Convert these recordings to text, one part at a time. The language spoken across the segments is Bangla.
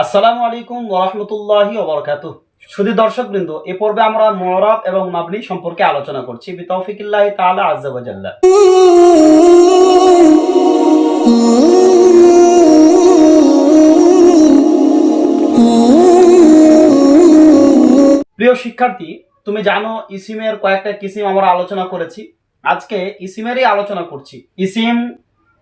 আসসালামু আলাইকুম ওরহমতুল্লাহি ওবরকাতু শুধু দর্শক বৃন্দ এ পর্বে আমরা মরাব এবং মাবনি সম্পর্কে আলোচনা করছি। বিতৌফিকিল্লাহ তাআলা আজ্জা প্রিয় শিক্ষার্থী, তুমি জানো ইসিমের কয়েকটা কিসিম আমরা আলোচনা করেছি। আজকে ইসিমেরই আলোচনা করছি। ইসিম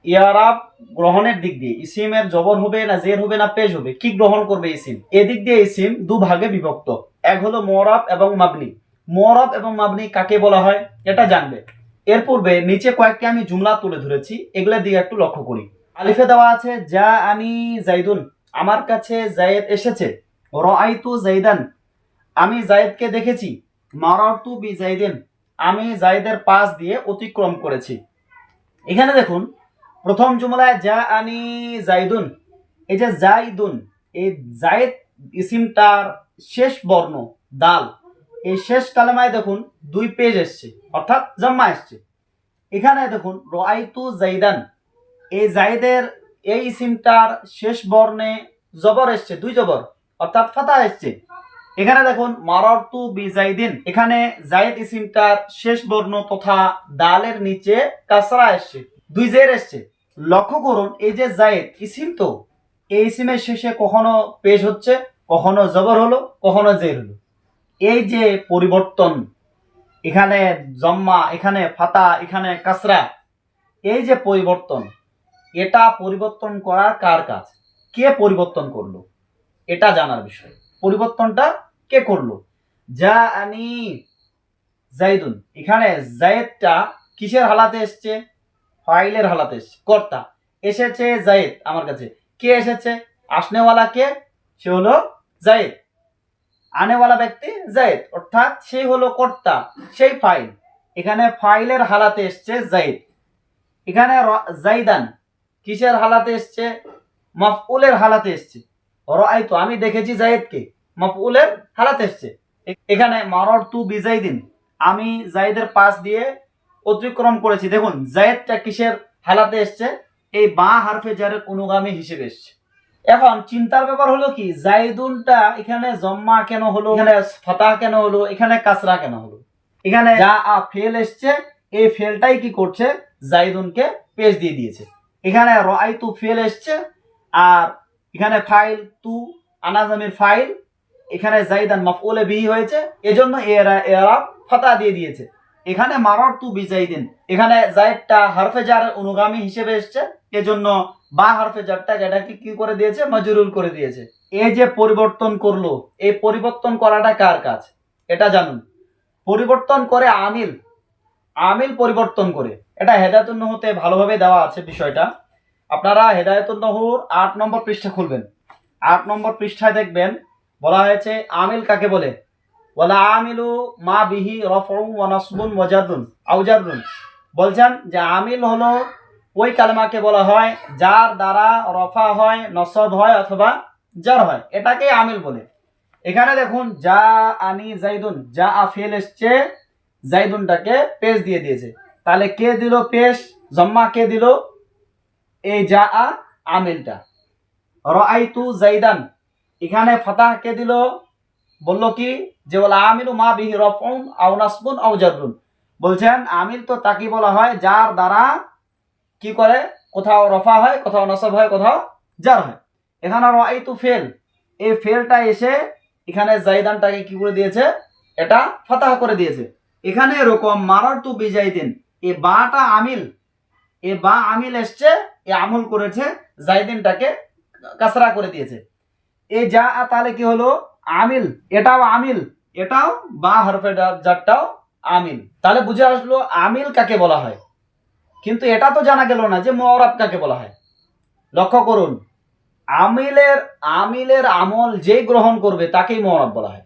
ইয়ারাব গ্রহণের দিক দিয়ে, ইসিমের জবর হবে না, জের হবে না, পেশ হবে, কি গ্রহণ করবে ইসিম? এদিক দিয়ে ইসিম দু ভাগে বিভক্ত। এক হলো মোরাব এবং মাবনি। মোরাব এবং মাবনি কাকে বলা হয়? এটা জানবে। এর পূর্বে নিচে কয়েকটি আমি জুমলা তুলে ধরেছি এগুলোর দিকে একটু লক্ষ্য করি। আলিফে দেওয়া আছে যা আনি জাইদুন, আমার কাছে জায়েদ এসেছে। রাআইতু জাইদান, আমি জায়েদকে দেখেছি। মারারতু বি জাইদিন, আমি জায়েদের পাশ দিয়ে অতিক্রম করেছি। এখানে দেখুন প্রথম জুমলায় যা আনি জাইদুন। এই যে জাইদুন, এই জায়েদ ইসিমটার শেষ বর্ণ, দাল। এই শেষ কালেমায় দেখুন দুই পেজ এসছে, অর্থাৎ জম্মা এসছে। এখানে দেখুন, রাআইতু জাইদান। এই জাইদের, এই ইসিমটার শেষ বর্ণে জবর এসছে, দুই জবর, অর্থাৎ ফাতা এসছে। এখানে দেখুন, মারারতু বিজাইদিন এখানে জায়েদ ইসিমটার শেষ বর্ণ তথা দালের নিচে কাসরা এসছে, দুই জের এসছে। লক্ষ্য করুন, এই যে জায়েদ ইসিম তো? এই ইসিমের শেষে কখনো পেশ হচ্ছে, কখনো জবর হলো, কখনো জের হলো। এই যে পরিবর্তন, এখানে জম্মা, এখানে ফাতা, এখানে কাসরা, এই যে পরিবর্তন, এটা পরিবর্তন করার কার কাজ? কে পরিবর্তন করল? এটা জানার বিষয়। পরিবর্তনটা কে করল? যা আনি জাইদুন। এখানে জায়েদটা কিসের হালাতে এসছে? ফাইলের হালাতে কর্তা, এসেছে জায়েদ আমার কাছে। কে এসেছে? আসনেওয়ালা কে? সে হলো জায়েদ। আনেওয়ালা ব্যক্তি জায়েদ, অর্থাৎ সে হলো কর্তা, সেই ফাইল। এখানে ফাইলের হালাতে এসছে জায়েদ। এখানে জাইদান, কিসের হালাতে এসছে? মফউলের হালাতে এসছে। রাআইতু, আমি দেখেছি জায়েদকে, মাফউলের হালাতে এসছে। এখানে মারর তু বিজাইদিন, আমি জায়েদের পাশ দিয়ে অতিক্রম করেছি। দেখুন, জায়েদটা কিসের হালাতে এসছে? এই বা হারফে জারের অনুগামী হিসেবে এসছে। এখন চিন্তার ব্যাপার হলো কি? জাইদুনটা এখানে জম্মা কেন হলো? এখানে ফাতা কেন হলো? এখানে কাসরা কেন হলো? এখানে যা আ ফেল এসছে, এই ফেলটাই কি করছে? জাইদুনকে পেজ দিয়ে দিয়েছে। এখানে রাআইতু ফেল এসছে, আর এখানে ফাইল তু আনাজামের ফাইল, এখানে জাইদান মাফউলে বিহি হয়েছে, এজন্য এরা এরা ফাতা দিয়ে দিয়েছে। এখানে মারার তু বিজাইদিন এখানে জাইদটা হারফে অনুগামী হিসেবে এসছে। এজন্য বা হারফে জারটা এটাকে কি করে দিয়েছে? মজরুর করে দিয়েছে। এই যে পরিবর্তন করল এই পরিবর্তন করাটা কার কাজ? এটা জানুন। পরিবর্তন করে আমিল। আমিল পরিবর্তন করে। এটা হেদায়তুন নহতে ভালোভাবে দেওয়া আছে বিষয়টা। আপনারা হেদায়তুন নহর আট নম্বর পৃষ্ঠা খুলবেন। আট নম্বর পৃষ্ঠায় দেখবেন, বলা হয়েছে আমিল কাকে বলে? আমিলু মা বিহি রফউ আউজাদুন বলছেন যে আমিল হলো ওই কালেমাকে বলা হয় যার দ্বারা রফা হয়, নসব হয় অথবা জার হয়। এটাকে আমিল বলে। এখানে দেখুন, যা আনি জাইদুন যা আফেল এসছে জাইদুনটাকে পেশ দিয়ে দিয়েছে। তাহলে কে দিল পেশ? জম্মা কে দিল? এই যা আ আমিলটা। রাআইতু জাইদান এখানে ফাতাহ কে দিল? বলল কি? যে বলে, আমিলু মা বিহি রফউন আও নাসবুন আও জাররুন। বলছেন, আমিল তো তাকে বলা হয় যার দ্বারা কি করে? কোথাও রফা হয়, কোথাও নসব হয়, কোথাও জার হয়। এখানে রাআইতু ফেল। এই ফেলটা এসে এখানে জাইদানটাকে কি করে দিয়েছে? এটা ফাতাহ করে দিয়েছে। এখানে এরকম মারার তু বিজাইদিন। এ বাটা আমিল, এ বা আমিল এসছে, এ আমল করেছে, জাইদিনটাকে কাসরা করে দিয়েছে। এ যা তাহলে কি হলো? আমিল, এটাও আমিল, এটাও বা হরফে জারটাও আমিল। তাহলে বুঝে আসলো আমিল কাকে বলা হয়? কিন্তু এটা তো জানা গেল না যে মরাব কাকে বলা হয়। লক্ষ্য করুন, আমিলের আমিলের আমল যেই গ্রহণ করবে তাকেই মরাব বলা হয়।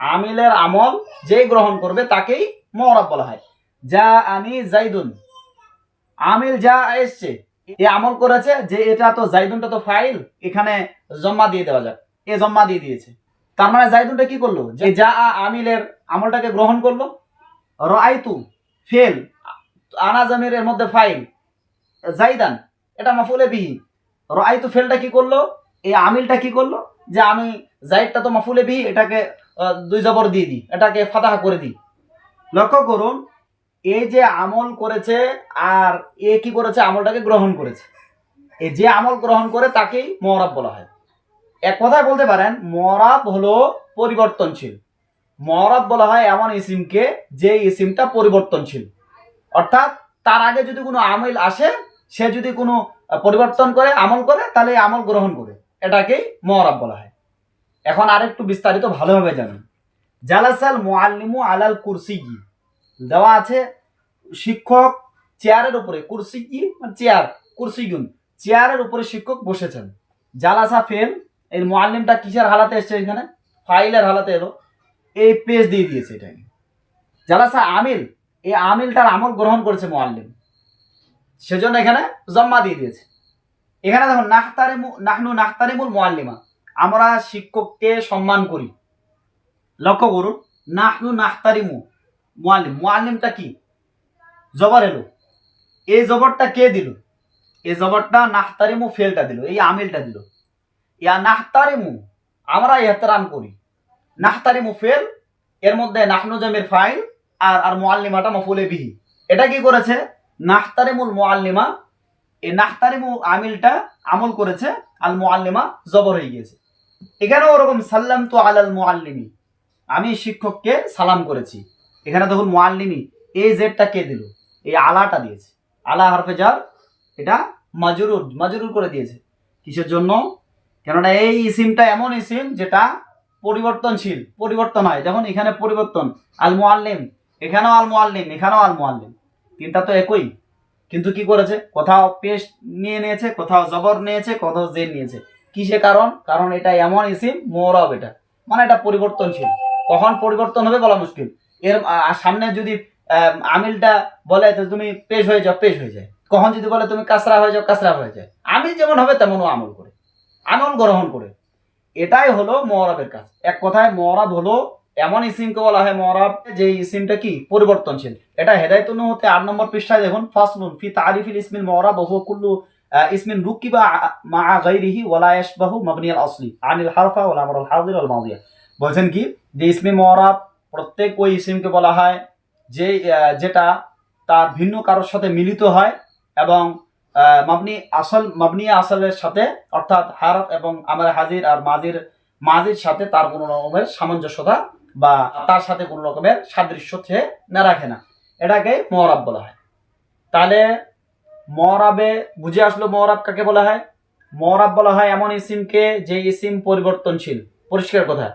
আমিলের আমল যেই গ্রহণ করবে তাকেই মরাব বলা হয়। যা আনি জাইদুন। আমিল যা এসছে, এ আমল করেছে, যে এটা তো জাইদুনটা তো ফাইল, এখানে জম্মা দিয়ে দেওয়া যাক। এ জম্মা দিয়ে দিয়েছে। তার মানে জাইদুনটা কি করল? যে যা আমিলের আমলটাকে গ্রহণ করল রাইতু ফেল আনাজামের মধ্যে ফাইল, জাইদান, এটা মাফুলে বিহি। রাইতু ফেলটা কি করল? এই আমিলটা কি করল? যে আমি জাইদটা তো মাফুলে বিহি, এটাকে দুই জবর দিয়ে দিই, এটাকে ফাতাহা করে দিই। লক্ষ্য করুন, এই যে আমল করেছে আর এ কি করেছে? আমলটাকে গ্রহণ করেছে। এ যে আমল গ্রহণ করে তাকেই মরাব বলা হয়। এক কথায় বলতে পারেন মরাব হলো পরিবর্তনশীল। মরাব বলা হয় এমন ইসিমকে যে ইসিমটা পরিবর্তনশীল। অর্থাৎ তার আগে যদি কোনো আমিল আসে, সে যদি কোনো পরিবর্তন করে, আমল করে, তাহলে আমল গ্রহণ করে। এটাকেই মরাব বলা হয়। এখন আরেকটু বিস্তারিত ভালোভাবে জানুন জালাসাল মুআল্লিমু আলাল কুরসি দেওয়া আছে শিক্ষক চেয়ারের উপরে কুরসি কি মানে চেয়ার কুরসি গুন চেয়ারের উপরে শিক্ষক বসেছেন। জালাসা ফেল এই মুআল্লিমটা কিসের হালাতে এসছে এখানে? ফাইলের হালাতে এলো। এই পেজ দিয়ে দিয়েছে এটাকে। জালাসা আমিল, এই আমিলটার আমল গ্রহণ করেছে মোয়াল্লিম। সেজন্য এখানে জম্মা দিয়ে দিয়েছে। এখানে দেখুন, নাহতারিমু, নাহনু নাহতারিমুল মুআল্লিমা আমরা শিক্ষককে সম্মান করি। লক্ষ্য করুন, নাহনু নাহতারিমু মুআল্লিম মোয়াল্লিমটা কি? জবর এলো। এই জবরটা কে দিল? এই জবরটা নাহতারিমু ফেলটা দিল, এই আমিলটা দিল। ইয়া নাহতারিমু, আমরা এহতারাম করি। নাহতারিমু ফেল, এর মধ্যে নাহনু জমির ফাইল আর আর মুআল্লিমাটা মফুলে বিহি। এটা কি করেছে? নাহতারিমুল মুআল্লিমা, এই নাহতারিমু আমিলটা আমল করেছে, আল মুআল্লিমা জবর হয়ে গিয়েছে। এখানেও ওরকম সাল্লাম তো আলাল মুআল্লিমি, আমি শিক্ষককে সালাম করেছি। এখানে দেখুন মুআল্লিমি এই জেডটা কে দিল? এই আলাটা দিয়েছে। আলা হারফে যার এটা মাজরুর মাজরুর করে দিয়েছে। কিসের জন্য? কেননা এই ইসিমটা এমন ইসিম যেটা পরিবর্তনশীল পরিবর্তন হয়। যেমন এখানে পরিবর্তন আল মুআল্লিম এখানেও আল মুআল্লিম এখানেও আল মুআল্লিম তিনটা তো একই। কিন্তু কি করেছে? কোথাও পেশ নিয়ে নিয়েছে কোথাও জবর নিয়েছে কোথাও জেন নিয়েছে। কিসে কারণ? কারণ এটা এমন ইসিম মোরব এটা। মানে এটা পরিবর্তনশীল। কখন পরিবর্তন হবে বলা মুশকিল। এর সামনে যদি আম, আমিলটা বলে তো তুমি পেশ হয়ে যাও পেশ হয়ে যায়। কখন যদি বলে তুমি কাসরা হয়ে যাও কাসরা হয়ে যায়। আমিল যেমন হবে তেমনও আমল করে। আমল গ্রহণ করে। এটাই হলো মরাবের কাজ। এক কথায় মরাব হলো এমন ইসিমকে বলা হয় মরাব যে ইসিমটা কি? পরিবর্তনশীল। এটা হেদায়তুন হতে আট নম্বর পৃষ্ঠায় দেখুন, ফাসলুন ফি তারিফিল ইসমিল মরাব বহু কুল্লু ইসমিন রুকিবা মা গাইরিহি ওয়ালা ইয়াশবাহু মাবনিয়াল আসলি, আনিল হারফা ওয়ালা আমরুল হাজির আল মাদিয়া বলছেন কি? যে ইসমে মরাব প্রত্যেক ওই ইসিমকে বলা হয়, যে যেটা তার ভিন্ন কারোর সাথে মিলিত হয় এবং মাবনি আসল মাবনিয়া আসলের সাথে, অর্থাৎ হারফ এবং আমার হাজির আর মাজির মাজির সাথে তার কোনো রকমের সামঞ্জস্যতা বা তার সাথে কোনো রকমের সাদৃশ্য সে না রাখে না। এটাকে মহরাব বলা হয়। তাহলে মহরাবে বুঝে আসলো মরাব কাকে বলা হয়? মহরাব বলা হয় এমন ইসিমকে যে ইসিম পরিবর্তনশীল। পরিষ্কার কথা।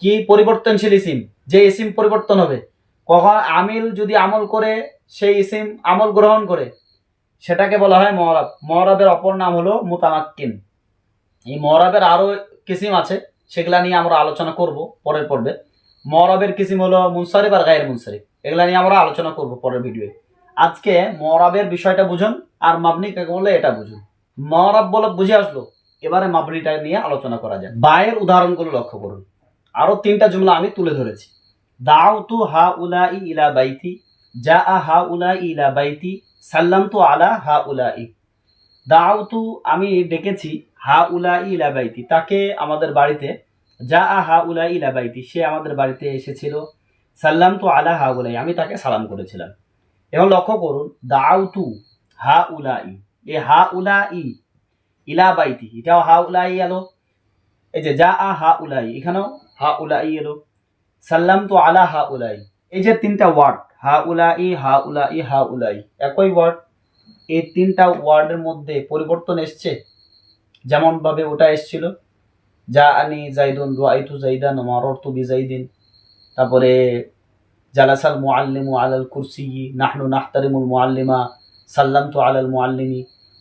কি পরিবর্তনশীল ইসিম? যে ইসিম পরিবর্তন হবে। কখন আমিল যদি আমল করে, সেই ইসিম আমল গ্রহণ করে। সেটাকে বলা হয় মহরাব। মহরাবের অপর নাম হলো মুতামাক্কিন। এই মহরাবের আরও কিসিম আছে, সেগুলা নিয়ে আমরা আলোচনা করব পরের পর্বে। মহরাবের কিসিম হলো মুনসারিফ আর গায়ের মুনসারিফ এগুলা নিয়ে আমরা আলোচনা করব পরের ভিডিওয়ে আজকে মহরাবের বিষয়টা বুঝুন আর মাবনি কাকে বলে এটা বুঝুন। মহরাব বলে বুঝে আসলো, এবারে মাবনিটা নিয়ে আলোচনা করা যায় বায়ের উদাহরণগুলো লক্ষ্য করুন। আরও তিনটা জুমলা আমি তুলে ধরেছি। দাউতু হা উলাই ইলা বাইতি যা আ হা উলাই ইলা বাইতি সাল্লামতু আলা হা উলাই দাউতু আমি ডেকেছি হা উলাই ইলা বাইতি তাকে আমাদের বাড়িতে। যা আ হা উলাই ইলা বাইতি সে আমাদের বাড়িতে এসেছিল। সাল্লাম তো আলা হা উলাই আমি তাকে সালাম করেছিলাম। এবং লক্ষ্য করুন দাউতু হা উলাই এ হা উলাই ইলা বাইতি এটাও হা উলাই এলো। এই যে যা আ হা উলাই এখানেও হা উলাই এলো। সাল্লাম তো আলা হা উলাই এই যে তিনটা ওয়ার্ড হা উলাই হা উলাই হা উলাই একই ওয়ার্ড এই তিনটা ওয়ার্ডের মধ্যে পরিবর্তন এসছে? যেমন ভাবে ওটা এসছিল যা আনি জাইদুন দোয়াইতু জাইদান মাররতু বিজাইদিন তারপরে, জালাসাল মুআল্লিমু আলাল কুরসি নাহনু নাহতারিমুল মুআল্লিমা, সাল্লামতু আলাল মুআল্লিমি।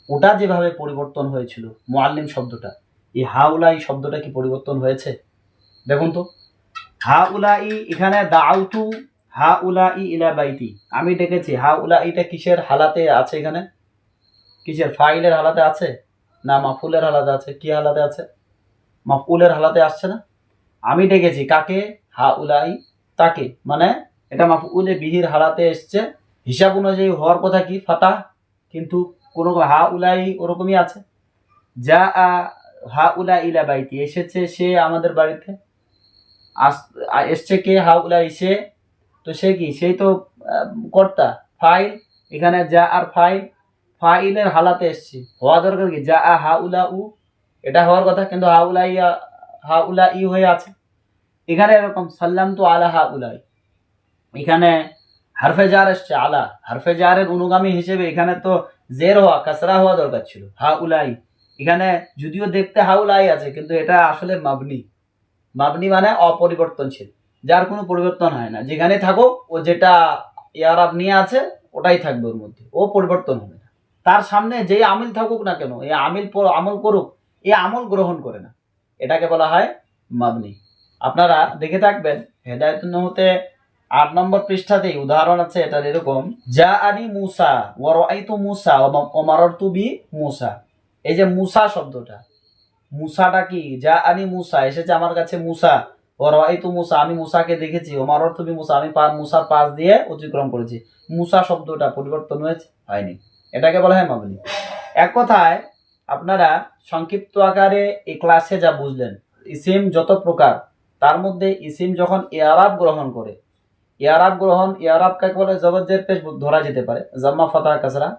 ওটা যেভাবে পরিবর্তন হয়েছিল, মুআল্লিম শব্দটা, এই হাউলাই শব্দটা কি পরিবর্তন হয়েছে? দেখুন তো হা উলাই এখানে দাউতু হা উলাই ইলা বাইতি। আমি ডেকেছি হা উলা উলাইটা কিসের হালাতে আছে এখানে? কিসের ফাইলের হালাতে আছে? না, মাফুলের হালাতে আছে। কি হালাতে আছে? মাফুলের হালাতে আসছে না? আমি ডেকেছি, কাকে? হা উলাই তাকে। মানে এটা মাফুলে বিহির হালাতে এসছে। হিসাব অনুযায়ী হওয়ার কথা কি? ফাতা কিন্তু কোনো হা উলাই ওরকমই আছে। যা, আ হা উলা ইলা বাইতি। এসেছে সে আমাদের বাড়িতে। আস- এসছে কে? হা উলা ইসে তো সে কি? সেই তো কর্তা। ফাইল, এখানে যা আর ফাইল, ফাইলের হালাতে এসছে। হওয়া দরকার কি? যা আ, হা উলা উ। এটা হওয়ার কথা, কিন্তু হা উলা ইয়া হা উলা ই হয়ে আছে। এখানে এরকম, সাল্লাম তো আলা হা উলাই এখানে হারফে জার এসছে, আলা। হারফে জারের অনুগামী হিসেবে এখানে তো জের হওয়া, কাসরা হওয়া দরকার ছিল। হা উলাই এখানে যদিও দেখতে হা উলাই আছে, কিন্তু এটা আসলে মাবনি। মাবনি মানে অপরিবর্তনশীল। যার কোনো পরিবর্তন হয় না। যেখানে থাকো, ও যেটা ইয়ার আপ নিয়ে আছে, ওটাই থাকবে ওর মধ্যে। ও পরিবর্তন হবে না। তার সামনে যেই আমিল থাকুক না কেন এই আমিল আমল করুক এই আমল গ্রহণ করে না। এটাকে বলা হয় মাবনি। আপনারা দেখে থাকবেন হেদায়ত হতে আট নম্বর পৃষ্ঠাতেই উদাহরণ আছে, এটার এরকম যা আনি মুসা ওয়ার আইতু মুসা ওমারর তুবি মুসা। এই যে মুসা শব্দটা, মুসাটা কি? যা আনি মুসা, এসেছে আমার কাছে মুসা। ওর তো মুসা, আমি মুসাকে দেখেছি। ওমার অর্থ বি মুসা, আমি মুসার পাশ দিয়ে অতিক্রম করেছি। মুসা শব্দটা পরিবর্তন হয়েছে? হয়নি। এটাকে বলা এক কথায়, আপনারা সংক্ষিপ্ত আকারে এই ক্লাসে যা বুঝলেন, ইসিম যত প্রকার, তার মধ্যে ইসিম যখন ইয়ারাব গ্রহণ করে ইয়ারাব গ্রহণ ইয়ারাব কাকে বলে? জবজ্জের পেশ ধরা যেতে পারে। জাম্মা ফাতা কাসরা।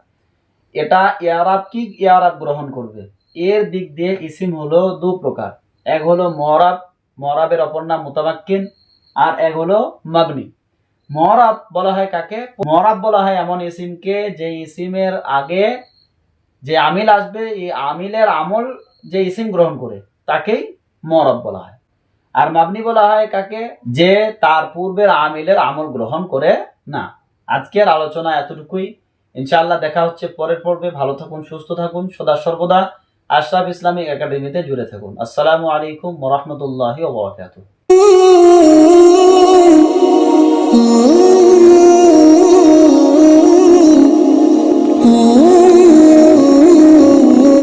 এটা ইয়ারাব কি ইয়ারাব গ্রহণ করবে? এর দিক দিয়ে ইসিম হলো দু প্রকার। এক হলো মরাব মরাবের অপর নাম মুতামাক্কিন আর এক হলো মাবনি। মরাব বলা হয় কাকে? মরাব বলা হয় এমন ইসিমকে যে ইসিমের আগে যে আমিল আসবে, এই আমিলের আমল যে ইসিম গ্রহণ করে, তাকেই মরব বলা হয়। আর মাবনি বলা হয় কাকে? যে তার পূর্বের আমিলের আমল গ্রহণ করে না। আজকের আলোচনা এতটুকুই। ইনশাআল্লাহ দেখা হচ্ছে পরের পর্বে। ভালো থাকুন, সুস্থ থাকুন। সদা সর্বদা আশরাফ ইসলামিক একাডেমিতে জুড়ে থাকুন আসসালামু আলাইকুম ওরহমতুল্লাহি ওবরাকাতুহ Ooh.